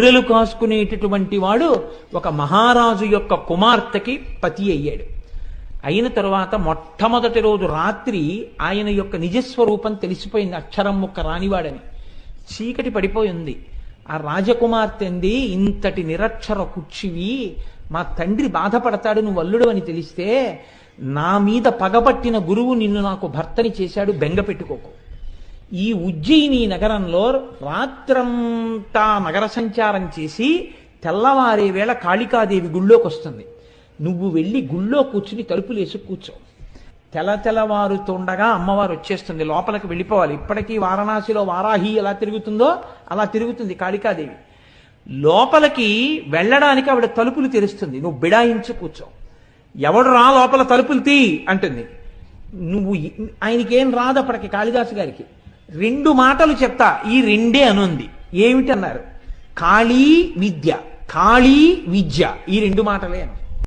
గొర్రెలు కాసుకునేటటువంటి వాడు ఒక మహారాజు యొక్క కుమార్తెకి పతి అయ్యాడు. అయిన తర్వాత మొట్టమొదటి రోజు రాత్రి ఆయన యొక్క నిజస్వరూపం తెలిసిపోయింది. అక్షరం ముక్క రానివాడని. చీకటి పడిపోయింది ఆ రాజకుమార్తె అంది ఇంతటి నిరక్షర కుచ్చివి మా తండ్రి బాధపడతాడు నువ్వు అల్లుడు అని తెలిస్తే నా మీద పగబట్టిన గురువు నిన్ను నాకు భర్తని చేశాడు బెంగ పెట్టుకోకు. ఈ ఉజ్జయిని నగరంలో రాత్రంతా నగర సంచారం చేసి తెల్లవారే వేళ కాళికాదేవి గుళ్ళోకి వస్తుంది. నువ్వు వెళ్ళి గుళ్ళో కూర్చుని తలుపులు వేసుకు కూర్చో. తెల తెల్లవారుతుండగా అమ్మవారు వచ్చేస్తుంది. లోపలికి వెళ్ళిపోవాలి. ఇప్పటికీ వారణాసిలో వారాహి ఎలా తిరుగుతుందో అలా తిరుగుతుంది కాళికాదేవి. లోపలికి వెళ్ళడానికి ఆవిడ తలుపులు తెరుస్తుంది. నువ్వు బిడాయించి కూర్చో. ఎవడు రా లోపల తలుపులు తీ అంటుంది. నువ్వు ఆయనకేం రాదు అప్పటికి కాళిదాసు గారికి. రెండు మాటలు చెప్తా. ఈ రెండే అనుంది. ఏమిటన్నారు? కాళీ విద్య. కాళీ విద్య. ఈ రెండు మాటలే అను